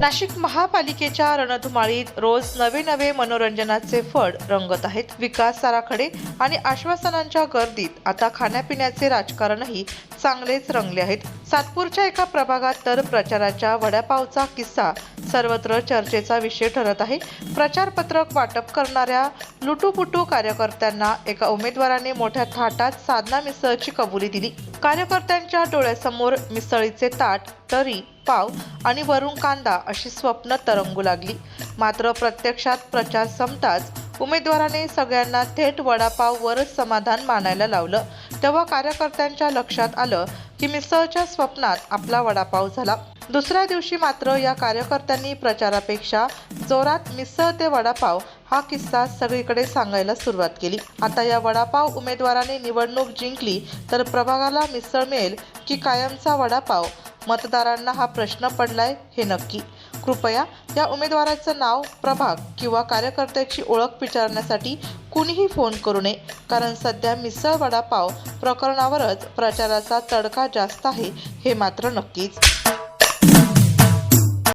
नाशिक महापालिकेच्या रणधुमाळीत रोज नवे नवे मनोरंजनाचे फड रंगत आहेत. विकास आराखडे आणि आश्वासनांच्या गर्दीत आता खाण्यापिण्याचे राजकारणही चांगलेच रंगले आहेत. सातपूरच्या एका प्रभागात तर प्रचाराच्या वडापावचा किस्सा सर्वत्र चर्चेचा विषय ठरत आहे. प्रचारपत्रक वाटप करणाऱ्या लुटूपुटू कार्यकर्त्यांना एका उमेदवाराने मोठ्या थाटात साधना मिसळची कबुली दिली. कार्यकर्त्यांच्या डोळ्यासमोर मिसळीचे ताट तरी पाव आणि वरून कांदा अशी स्वप्न तरंगू लागली. मात्र प्रत्यक्षात प्रचार संपताच उमेदवाराने सगळ्यांना थेट वडापाववरच समाधान मानायला लावलं. तेव्हा कार्यकर्त्यांच्या लक्षात आलं की मिसळच्या स्वप्नात आपला वडापाव झाला. दुसऱ्या दिवशी मात्र या कार्यकर्त्यांनी प्रचारापेक्षा जोरात मिसळ ते वडापाव हा किस्सा सगळीकडे सांगायला सुरुवात केली. आता या वडापाव उमेदवाराने निवडणूक जिंकली तर प्रभागाला मिसळ मिळेल की कायमचा वडापाव? मतदारांना हा प्रश्न पडलाय हे नक्की. कृपया या उमेदवाराचं नाव प्रभाग किंवा कार्यकर्त्याची ओळख विचारण्यासाठी कुणीही फोन करू नये कारण सध्या मिसळ वडापाव प्रकरणावरच प्रचाराचा तडका जास्त आहे हे मात्र नक्कीच.